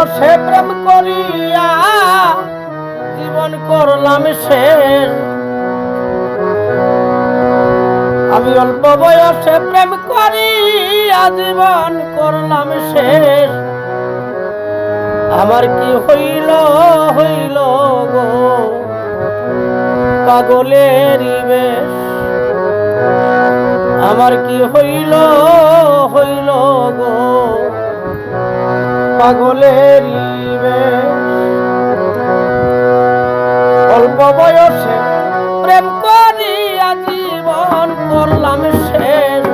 বয়সে প্রেম করিয়া জীবন করলাম শেষ আমি অল্প বয়সে প্রেম করিয়া জীবন করলাম শেষ আমার কি হইল হইল গো? পাগলের বেশ। আমার কি হইল হইল গো? পাগলের অল্প বয়সে প্রেম করিয়া জীবন করলাম শেষ।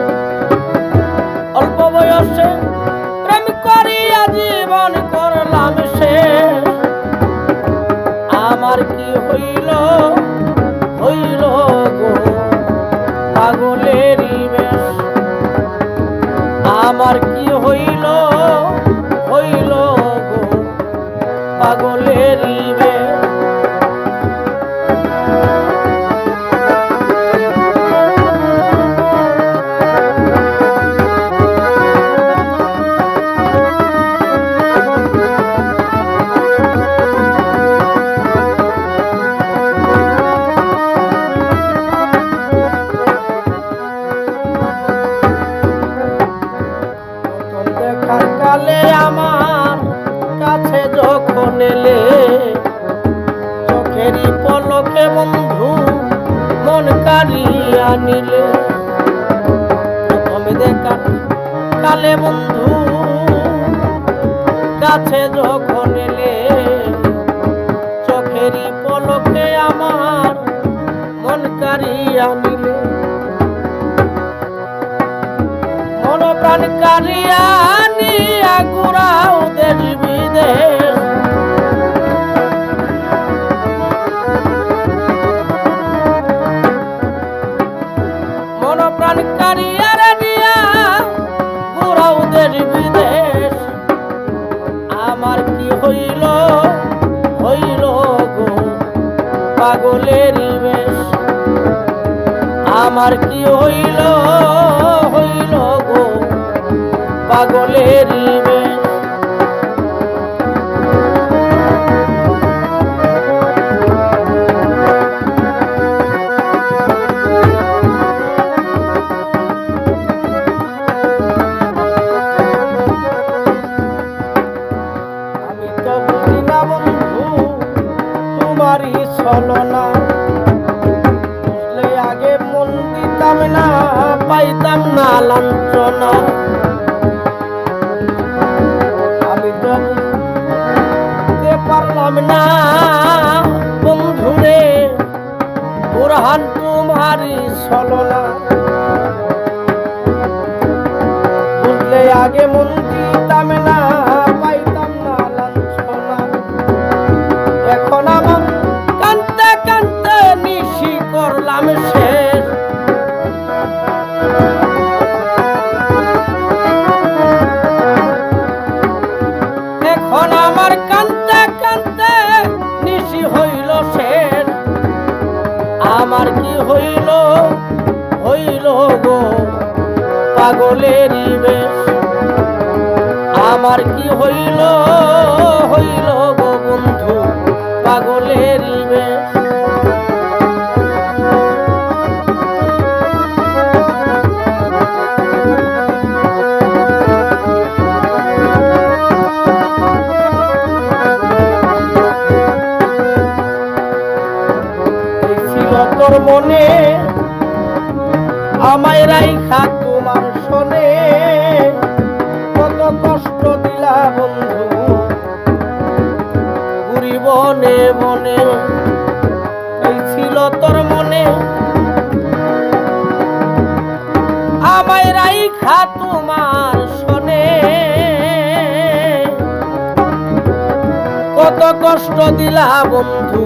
অল্প বয়সে প্রেম করিয়া জীবন করলাম শেষ। আমার কি হইল হইল গো? পাগলের আমার কি হইল কারিয়া নিলে প্রথম দেখার কালে বন্ধু, কাছে যখন এলে, চোখেরই পলকে আমার মন কারিয়া নিলে মন প্রাণ কারিয়া নিয়া ঘুরাও দেশ বিদেশ। পাগলের বেশ। আমার কি হইল হইল গো? পাগলের পাইতাম না লাঞ্ছনা। আমি তো বুঝতে পারলাম না বন্ধুরে বুরহান তোমারই বুঝলে আগে মন হইল হইল গো পাগলের বেশ। আমার কি হইল? মনে আমায় রাইখা তোমার শোনে। কত কষ্ট দিলা বন্ধু ঘুরি বনে, এই ছিল তোর মনে। আমায় রাইখা তোমার শোনে। কত কষ্ট দিলা বন্ধু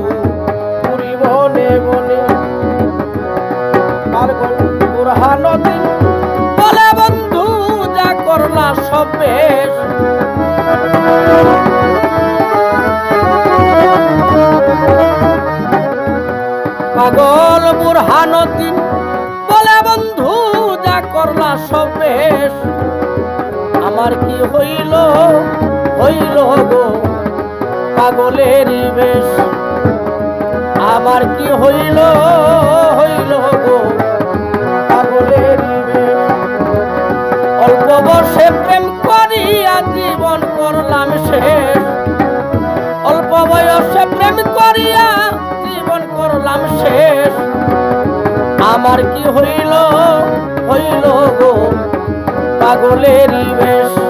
দিন বলে বন্ধু, যা করলা সব পাগল বুরহান দিন বলে বন্ধু, যা করলা বেশ। আমার কি হইল হইল গো পাগলের বেশ। আমার কি হইল হইল গো বর্ষে প্রেম করিয়া জীবন করলাম শেষ। অল্প বয়সে প্রেম করিয়া জীবন করলাম শেষ। আমার কি হইল হইল গো পাগলের বেশ।